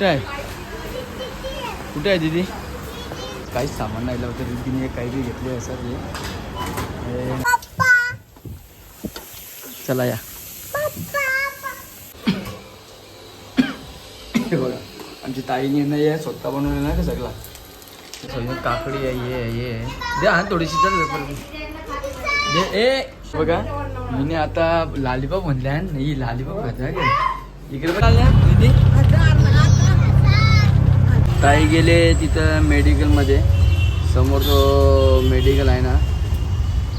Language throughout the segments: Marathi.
कुठे आहे? कुठे आहे दीदी? काहीच सामान नाही होतं दीदीने काही बी घेतले असं. चला या. हे बघा. आमची ताईने नाही आहे स्वतः बनवलेलं ना का सगळा? सगळं काकडी आहे हे आहे, हे आहे. दे हा थोडीशी चल वेपर दे. ए बघा. मीने आता लालीपाप म्हणल्या नाही लालीपाप खात का? इकडे पण आल्या दीदी? ताई गेले तिथं मेडिकलमध्ये समोर तो मेडिकल आहे ना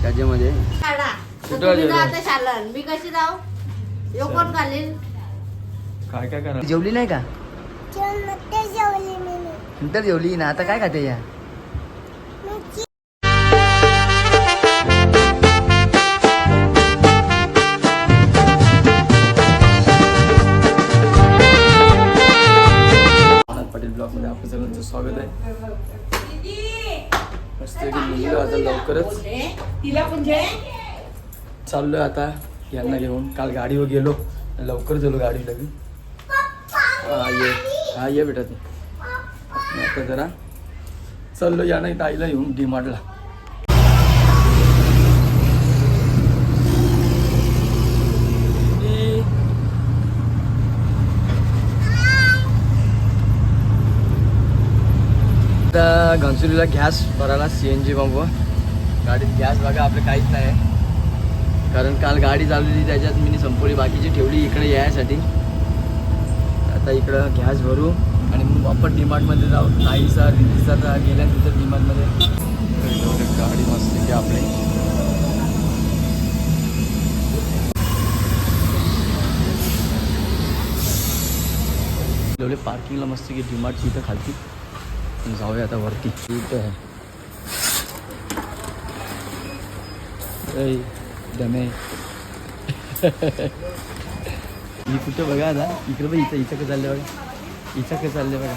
त्याच्यामध्ये. काढा तर कुठं तुम्ही गेलो? जा आता शालन मी कशी जाऊ? यो कोण घालील? काय काय करा जेवली नाही का? नंतर जेवली ना आता काय खाते या? सगळ्यांचं स्वागत आहे. मस्त निघलो आता लवकरच. चाललोय आता यांना घेऊन. काल गाडीवर गेलो. लवकर गेलो गाडी लगेच हा ये. हा ये बेटा ते. आता जरा. चाललो या नाही ताईला येऊन डीमार्टला आता घनसुलीला गॅस भरायला सी एन जी पंप गाडीत गॅस बघा आपलं काहीच नाही. कारण काल गाडी चालवली त्याच्यात मी संपवली बाकीची ठेवली इकडे यायसाठी. आता इकडं गॅस भरू. आणि मग वापस डिमांडमध्ये जाऊ. नाहीसा रिलीजचा तर गेल्या तिथं डीमार्टमध्ये गाडी मस्त की आपली. लेवले पार्किंगला मस्त की डीमार्टची इथं खालती. जाऊया आता वरती. आहे. दमे मी कुठं बघा आता? इकडं बघ इथं इथं कसं चाललं बघा. इथं कसं चाललं बघा.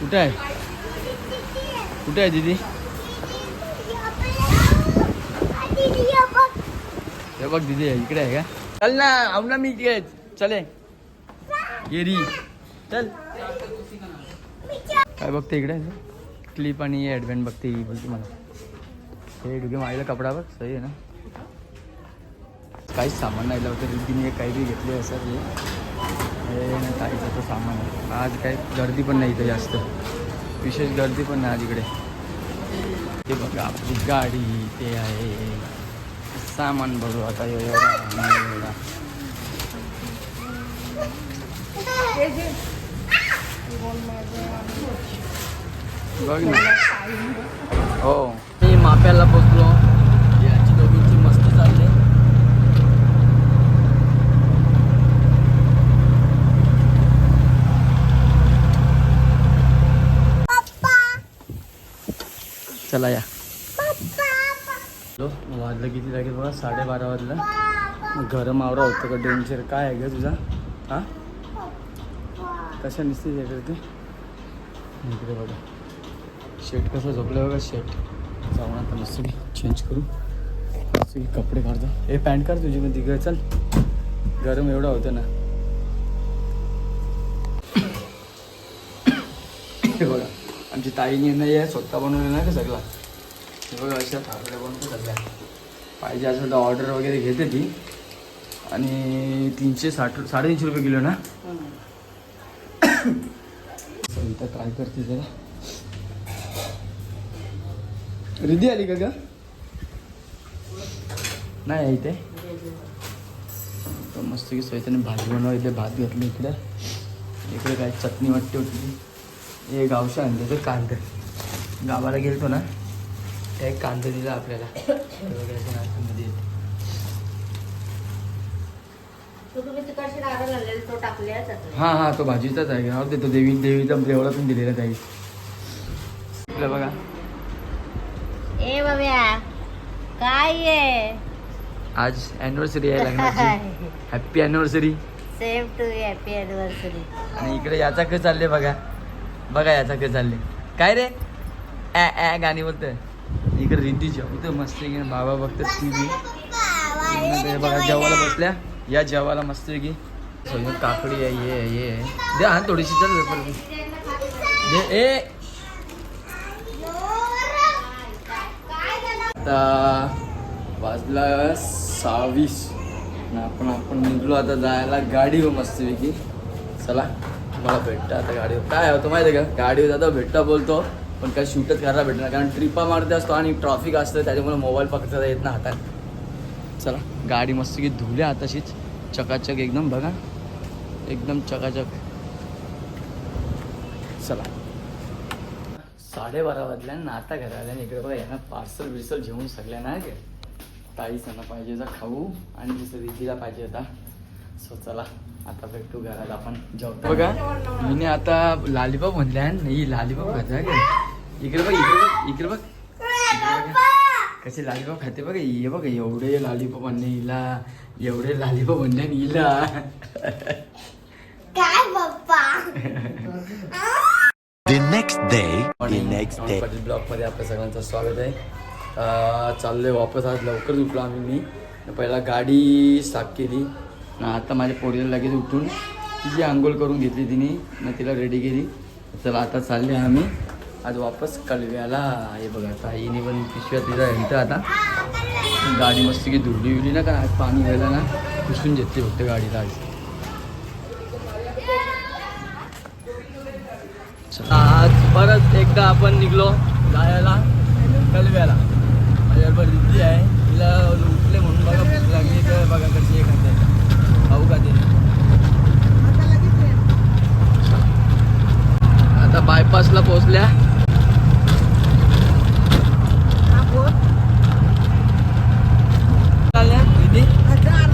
कुठं आहे? कुठे आहे दीदी? हे बघ दीदी इकडे आहे का? चल ना आव ना मी इकडे चले। येरी चल। काय बघते इकडे? क्लिप आणि ॲडव्हेंट बघते ही बोलते मला. हे डुगे माईला कपडा बघ सही आहे ना? काहीच सामान नाही लावतं रिद्धीने काही बी घेतले असं ते. हे काहीच तर सामान आहे. आज काही गर्दी पण नाही इथं जास्त. विशेष गर्दी पण नाही आज इकडे. ते बघा आपली गाडी ते आहे. सामान बघू आता एवढा एवढा. हो. मी माप्याला बसलो याची दोघींची मस्त चालली. चला या. हॅलो वाजलं किती लागेल बघा? साडेबारा वाजलं. गरम आवरा होतं का? डेंजर काय आहे ग तुझा? हां? कशा निसते इकडे इकडे बघा. शेट कसं झोपलं बघा शेट जाऊन आता मस्त चेंज करू. मस्त कपडे काढतो हे पॅन्ट काढ तुझी मग तिकडे चल. गरम एवढं होतं ना. हे बघा. आमची ताईने नाही आहे स्वतः बनवलं ना का सगळा. हे बघा अशा थापड्या बनवतो सगळ्या. पाहिजे असेल तर ऑर्डर वगैरे घेते ती. आणि तीनशे साठ साडेतीनशे रुपये किलो ना? सविता काय करते जरा. रिधी आली का ग? नाही आहे इथे. तर मस्त की सविताने भाजी बनवा इथे भात घातली इकडे. इकडे काय चटणी वाटते होती. हे गावशा आणले तर कांदे. गावाला गेलतो ना त्या एक कांदा दिला आपल्याला ते बघा याच्या नाश्त्यामध्ये येते. तो तुम्ही तिकडचे नारळ घाललेले तो टाकले आहे त्यात. हा हा तो भाजीचाच आहे. राहू दे तो देवी देवीचा देवळातून दिलेला त्याही इकडे बघा. ए बाब्या काय आहे आज अॅनिव्हर्सरी आहे लग्नाची. Happy anniversary same to happy anniversary आणि इकडे याचा कसं चालले बघा. बघा याचा कसं चालले. काय रे? ॲ ॲ गाणी बोलतोय. इकडे रिद्धीच्या इथं मस्त आहे बाबा बघतात टी व्ही बघा जेवायला. बसल्या. या जेवायला मस्त की? काकडी आहे ये ये दे हा थोडीशी चल वेपर दे. ए. आता वाजला सहावीस आपण आपण निघलो आता जायला गाडीवर मस्तपैकी. चला मला भेटतं आता गाडीवर. काय होतं माहिती आहे का? गाडीवर जाता भेटता बोलतो पण काय शूटच करायला भेटणार कारण ट्रिपा मारते असतो आणि ट्रॉफिक असतं त्याच्यामुळे मोबाईल पकडता येत ना हातात. चला गाडी मस्त की धुल्या आताशीच. चकाचक एकदम बघा. एकदम चकाचक. चला. साडेबारा वाजल्या ना आता घरा आल्या इकडे बघा यांना पार्सल बिर्सल घेऊन सगळ्या नाही गे ताई पाहिजे होता खाऊ आणि दुसऱ्या रिद्धीला पाहिजे होता. सो चला आता भेटू घरात आपण. जेवतो बघा मी आता लालीबाब म्हणल्या नाही लालीबाब खाते का इकडे बघ इकडे बघ इकडे बघ. इकडे कसे लालीपाप खाते बघा ये बघ एवढे लालीपाप आणले हिला एवढे लालीपाप आणले आणि हिला. काय पप्पा The next day, the next day. Patil ब्लॉगमध्ये आपलं सगळ्यांचं स्वागत आहे. अं, चाललोय वापस आज लवकर उठलो आम्ही मी. पहिला गाडी साफ केली. आणि आता माझ्या पोरीला लगेच उठून तिची आंघोळ करून घेतली तिने. मग तिला रेडी केली. चला आता चालले आम्ही. आज वापस कलव्याला हे बघा ताईने पण पिशव्या तिला येतं आता. गाडी मस्त की धुडली उडली ना का? आज पाणी व्हायला ना. पुसून घेतली फक्त गाडीला आज. आज परत एकदा आपण निघलो जायला कलव्याला माझ्याबरोबर रिद्धी आहे तिला उठले म्हणून बघा भूक लागली तर बघा कशी एक खाते खाऊ का ते आता बायपासला पोहोचल्या चालल्या रिद्धी हजार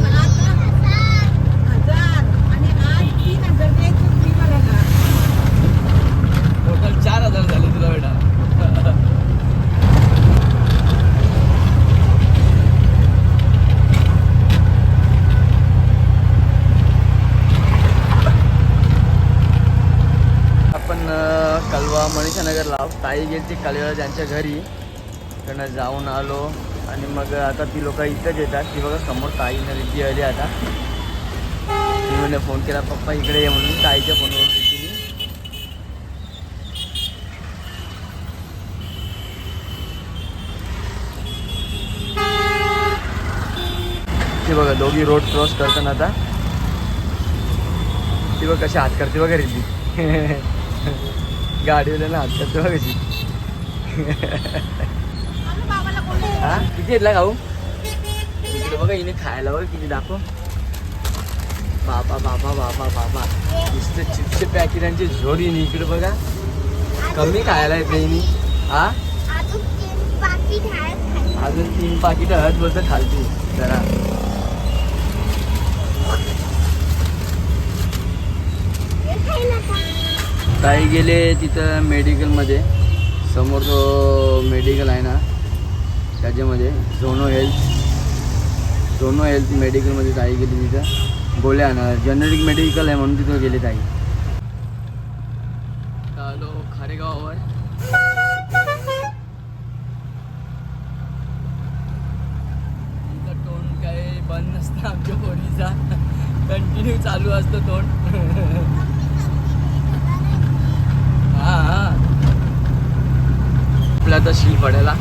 हजार आणि आज तीन हजार द्यायचं फ्री मला का टोटल चार हजार झाले तुला बेटा आपण अं, कलवा मनीषा नगरला ताई गेली कलवा त्यांच्या घरी. त्यांना जाऊन आलो आणि मग आता ती लोक इथंच येतात. ती बघा समोर ताईनं रिद्धी आली आता. ती फोन केला पप्पा इकडे ये म्हणून. ताईच्या फोनवरून रिद्धीने ती बघा दोघी रोड क्रॉस करताना आता. ती बघा कशी हात करते बघा रिद्धी. गाडीवाल्याला ना करते बघा कशी हा? किती येतला खाऊ इकडे बघा हिने खायला बघा किती दाखव. बाबा बाबा बाबा बाबा. नुसतं चिप्सचे पॅकेटांची झोड येणे इकडे बघा. कमी खायला येते हिने. हा? अजून तीन पाकिट हळद बोलतं खालती जरा. ताई गेले तिथं मेडिकलमध्ये समोर तो मेडिकल आहे ना त्याच्यामध्ये झोनो हेल्थ झोनो हेल्थ मेडिकलमध्ये ताई गेली तिथं. गोळ्या आणणार जनरिक मेडिकल आहे म्हणून तिथं गेले ताई. आलो खारेगावावर. तिथं तोंड काही बंद नसतं आमच्या कोणीचा कंटिन्यू चालू असतं तोंड हा हा आपल्या आता शील पडायला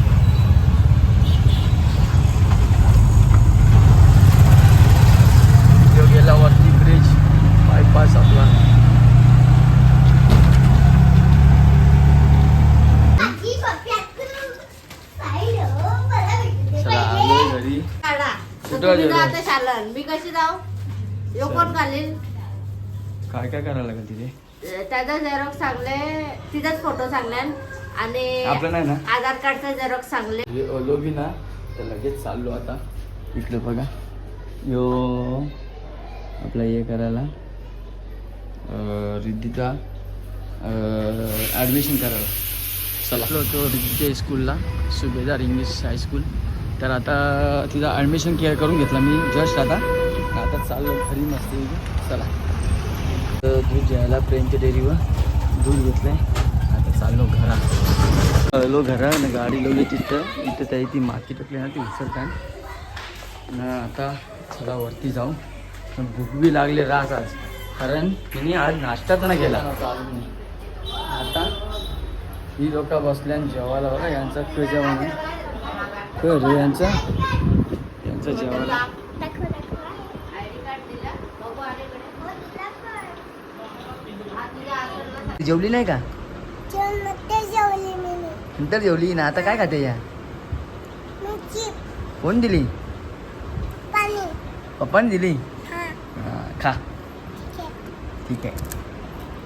गेला वरती ब्रिज बायपास आपला. घरी. मी कशी जाऊ? यो कोण घालील? काय काय करायला लागेल तिथे? त्याचा झेरॉक्स सांगले तिचाच फोटो सांगल्यान आणि आपलं नाही ना? आधार कार्डचा झेरॉक्स सांगले हे ओलो बी ना तर लगेच चाललो आता. इकडे बघा. यो आपला हे करायला. अं, रिद्धीचा ॲडमिशन करायला. चला. होतो रिद्धीच्या स्कूलला सुभेदार इंग्लिश हायस्कूल तर आता तिथं ॲडमिशन केअर करून घेतला मी जस्ट आता. आता चाललो घरी मस्त चला. तर दूध घ्यायला प्रेमच्या डेअरीवर दूध घेतलंय. आता चाललो घरा. चाललो घरा आणि गाडी लावली तिथं. इथं त्या ती माती टाकली ना ती उचलतात ना आता चला वरती जाऊ. भूक बी लागली रास आज. कारण तिने आज नाश्ताच नाही केला. आता ही लोक बसल्या आणि जेवायला बघा यांचा क जेवण आहे. रे यांचा? यांचं जेवायला जेवली नाही का कार्ड दिला बघू आलेकडे हो, दिला पण. हा तुझ्या आसनला जेवली नाही का जेवणमध्ये जेवली मी मी. नंतर जेवली ना आता काय खाते या कोण दिली पाणी पप्पाने दिली खा ठीक आहे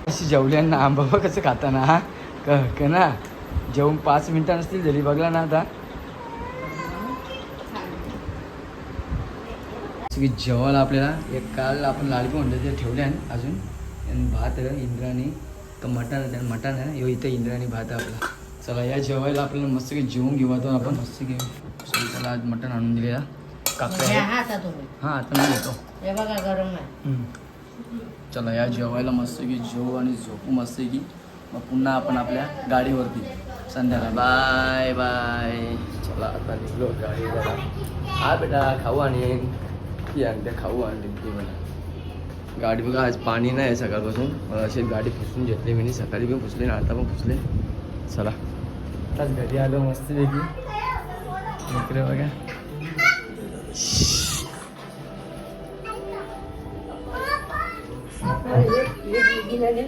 अशी जेवल्यांना आंबा कसं खाताना हा क क ना जेवून पाच मिनिटं नसतील झाली बघला ना आता सगळी जेवायला आपल्याला एक काल आपण लाडकी म्हणतो ते ठेवले अजून आणि भात इंद्राणी तर मटण मटण आहे इथं इंद्राणी भात आपला चला या जेवायला आपल्याला मस्त जेवून घेऊ. आता आपण मस्त घेऊ त्याला आज मटण आणून घ्या आहे. हा आता हां मी हम्म. चला या जेवायला मस्त की जेवू आणि झोपू मस्त की. मग पुन्हा आपण आपल्या गाडीवरती. संध्याकाळ. Bye bye. चला आता निघलो गाडीवर. हा बेटा खाऊ आणि ती आणते खाऊ आणली ती मला गाडी बघा आज पाणी नाही आहे सकाळपासून. मला अशी गाडी पुसून घेतली मी. सकाळी पण पुसली आणि आता पण पुसले. चला. आताच घरी आलो मस्तपैकी इकडे बघा हे- हे दिदीला दे.